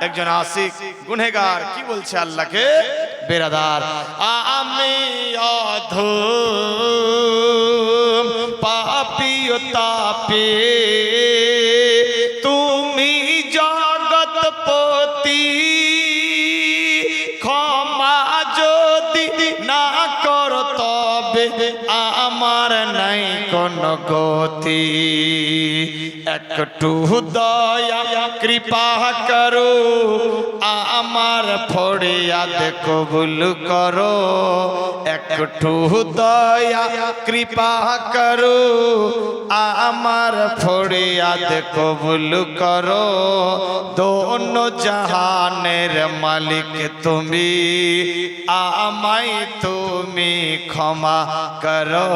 একজন আসিক গুনেগার কি বলছে আল্লাহকে? বেরাদার আমি অধম পাপিও তাপে। তুমি জগৎপতি। ক্ষমা যদি না কর তবে আমার নাই কোন গতি। দয়া, কৃপা করো। আমার ফড়িয়াদ কবুল করো। একটু দয়া, কৃপা করো। আমার ফড়িয়াদ কবুল করো। দোন জাহানের মালিক তুমি। আমায় তুমি ক্ষমা করো।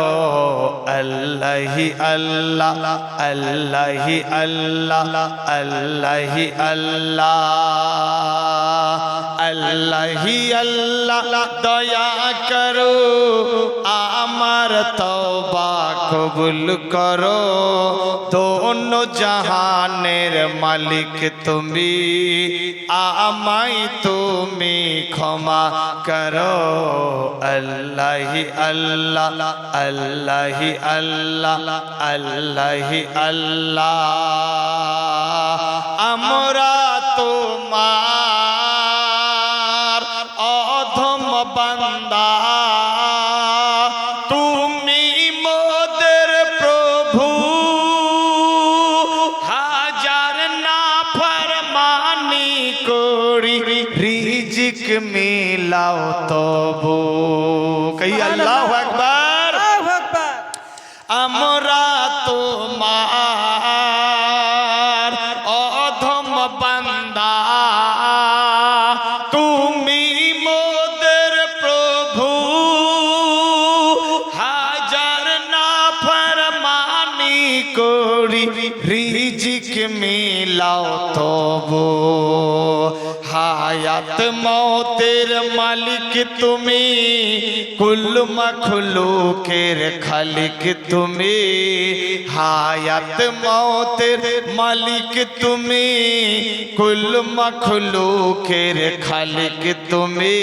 আল্লাহি আল্লাহ আল্লাহি আল্লাহ আল্লাহি আল্লাহ। আল্লাহি আল্লাহ, দয়া করো, আমার তওবা কবুল করো। দোন জাহানের মালিক তুমি, আমায় তুমি ক্ষমা করো। আল্লাহি আল্লাহ আল্লাহি আল্লাহ আল্লাহি আল্লাহ। মিলাও তবু কই আল্লাহু আকবার আমরা তোমার অধম বান্দা তুমি মোদের প্রভু হাজার না ফরমানি করি রিজিক মিলাও তবু হায়াত মৌতের মালিক তুমি কুল মখলুকের খালিক তুমি। হায়াত মৌতের মালিক তুমি কুল মখলুকের খালিক তুমি।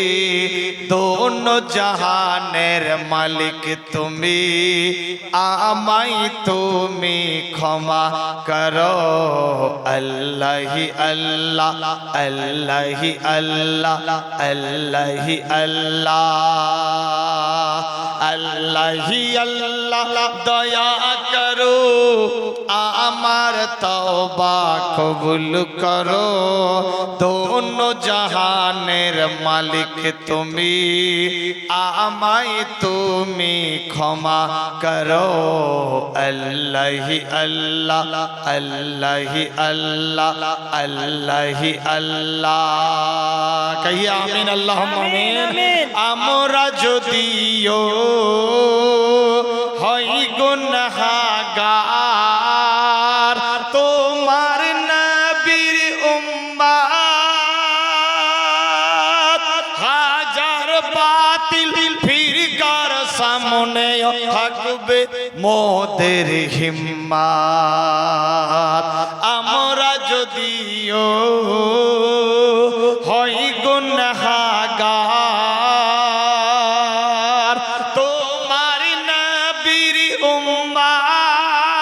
দোন জাহানের মালিক তুমি আমাই তুমি ক্ষমা করো। আল্লাহি আল্লাহ, আল্লাহি আল্লাহ আল্লাহি আল্লাহ আল্লাহি আল্লাহ দয়া করো। আমার তওবা কবুল করো। দোন জাহানের মালিক তুমি আমায় তুমি ক্ষমা করো। আল্লাহি আল্লাহ আল্লাহি আল্লাহ আল্লাহি আল্লাহ। কহি আমিন আল্লাহ আমিন। আমরা যদিও সামনে থাকবে মোদের হিম্মাত। আমরা যদিও হই গুনহাগার, তোমার নবীর উম্মাত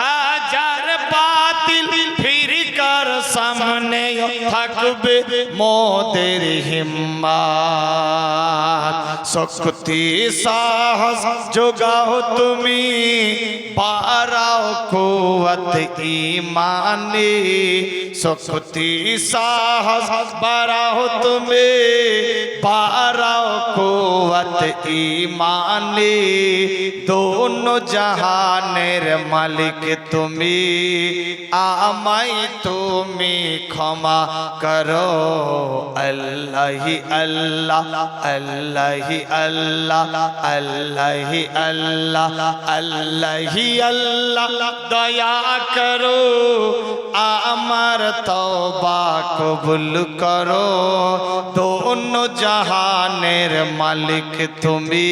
হাজার বাতিল ফিরকার সামনে থাকবে মোদের হিম্মাত। শক্তি সাহস যোগাও তুমি পারাও কুয়াত ইমানে শক্তি সাহস বাড়াও তুমি পারাও কুয়াত ইমানে। দোন জাহানের মালিক তুমি, আমায় তুমি ক্ষমা করো। আল্লাহি আল্লাহ আল্লাহি আল্লাহ আল্লাহ আল্লাহি আল্লাহ আল্লাহি আল্লাহ দয়া করো। আমার তওবা কবুল করো। দোনো জাহানের মালিক তুমি,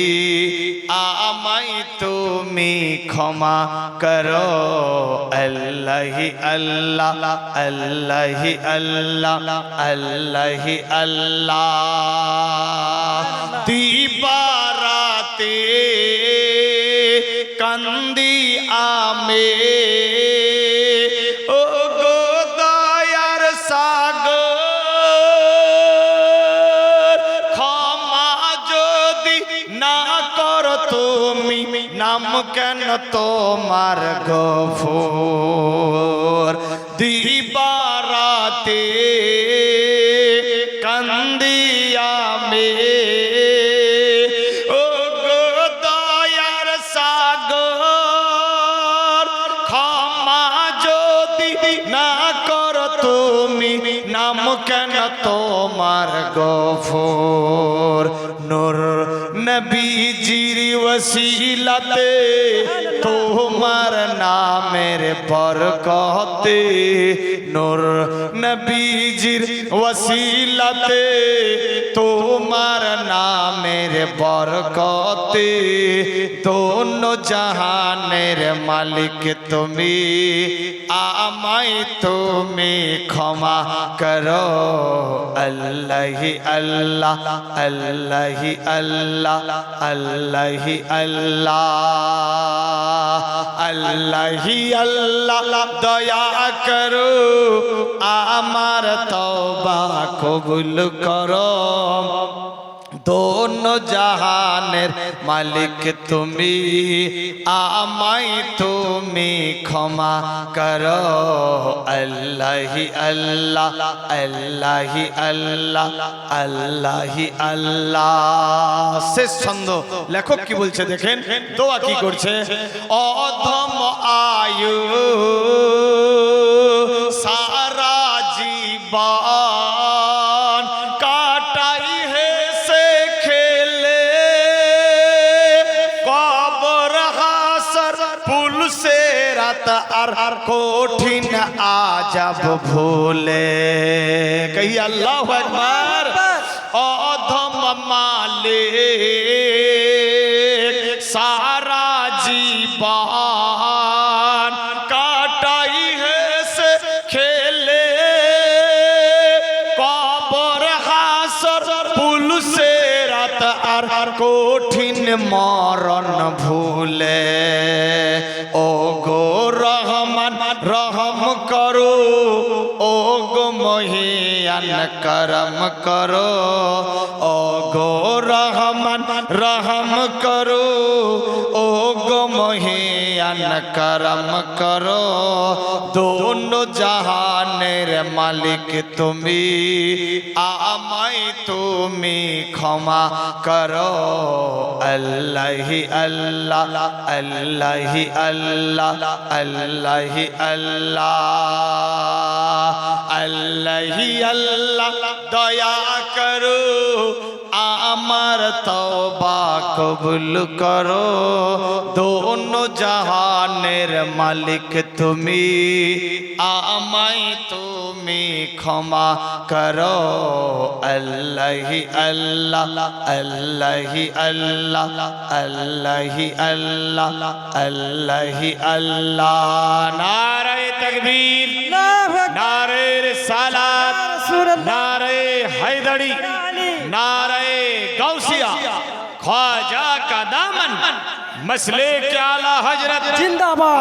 আমায় তুমি ক্ষমা করো। আল্লাহি আল্লাহ আল্লাহি আল্লাহ আল্লাহি আল্লাহ। দিবারাতে কান্দি আমে নাম কেন তোমার গফুর? দিবারাতে কান্দিয়া মে। ও গো সাগর, ক্ষমা যদি না কর তুমি, নাম কেন তোমার গফুর? নবীজির ওসিলাতে তোমার নামের বরকতে নূর নবীজির ওসিলাতে তোমার নামের বরকতে দোনো জাহানের মালিক তুমি। আমায় তুমি ক্ষমা করো। আল্লাহি আল্লাহ আল্লাহি আল্লাহ আল্লাহি আল্লাহ। আল্লাহি আল্লাহ, দয়া করো, আমার তওবা কবুল করো। দোনো জাহানের মালিক তুমি, আমায় তুমি ক্ষমা করো। আল্লাহি আল্লাহ আল্লাহি আল্লাহ আল্লাহি আল্লাহ। শেষ ছন্দ। লেখক কি বলছে দেখেন? দোয়া কি করছে? অধম आयु। सारा जीवन काटाई है से खेले। कबर हासर पुल से रात अर कोठिन आजब भूले। कही अल्लाह अकबर अधम माले सारा जीवन মরণ ভুলে। ও গো রহমান রহম করো। ও গো মহিয়ান করম করো। ও গো রহমান রহম করো। করম করো দোনো জাহানের মালিক তুমি আমায় তুমি ক্ষমা করো আল্লাহি আল্লাহ আল্লাহি আল্লাহ আল্লাহি আল্লাহ আল্লাহি আল্লাহ দয়া করো আমার তওবা কবুল করো। দোনো জাহানের মালিক তুমি আমায় তুমি ক্ষমা করো। আল্লাহি আল্লাহ আল্লাহি আল্লাহ আল্লাহি আল্লাহ আল্লাহি আল্লাহ। নারায়ে তাকবীর নারে সালাত নারে হায়দারি। गौसिया ख्वाजा का दामन। मसले के आला हज़रत जिंदाबाद।